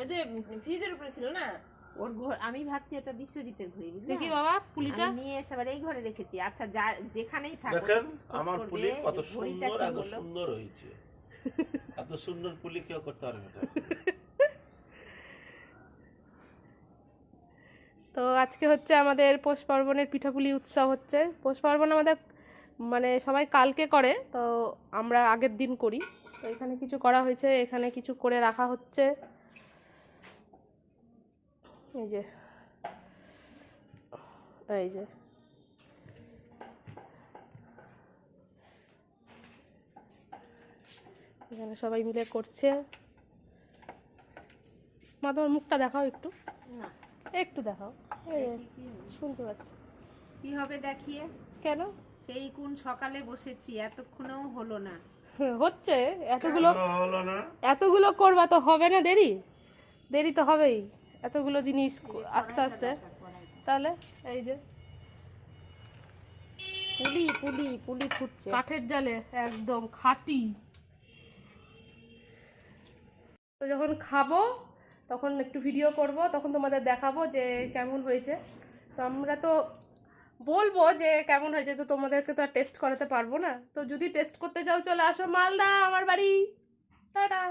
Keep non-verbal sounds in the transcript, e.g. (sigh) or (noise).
ওই যে ফ্রিজের উপরে ছিল না? ওর ঘর আমি ভাবছি এটা বিশ্বজিতের ঘড়ি বুঝলি? দেখি বাবা পুলিটা। নিয়ে এসে আবার এই ঘরে রেখেছি। আচ্ছা যা যেখানেই থাকো দেখেন আমার পুলি কত সুন্দর এত সুন্দর হয়েছে। এত সুন্দর পুলি কেউ করতে পারবে না। তো আজকে হচ্ছে আমাদের পৌষ পার্বণের পিঠাপুলি উৎসব হচ্ছে। পৌষ পার্বণ আমাদের মানে সবাই কালকে করে তো আমরা আগের দিন করি। তো এখানে কিছু করা হয়েছে এখানে কিছু করে রাখা হচ্ছে। এই যে এই যে। এখানে সবাই মিলে করছে। মা তোমার মুখটা দেখাও একটু। একটু দেখাও। শুনতে পাচ্ছি। কি হবে দেখিয়ে? কেন? সেই কোন সকালে বসেছি এতক্ষণেও হলো না। (laughs) হচ্ছে এতগুলো এতগুলো করবা তো হবে না দেরি? দেরি তো হবেই। এতগুলো জিনিস আস্তে আস্তে। তাহলে এই যে। পুলি পুলি পুলি ফুটছে। কাঠের জালে একদম খাঁটি। তো যখন খাব তখন একটু ভিডিও করব তখন তোমাদের দেখাবো যে কেমন হয়েছে। তো আমরা তো বলব যে কেমন হয়েছে? তো তোমাদেরকে তো আর টেস্ট করাতে পারব না। তো যদি টেস্ট করতে চাও চলে আসো মালদা, আমার বাড়ি। টাটা।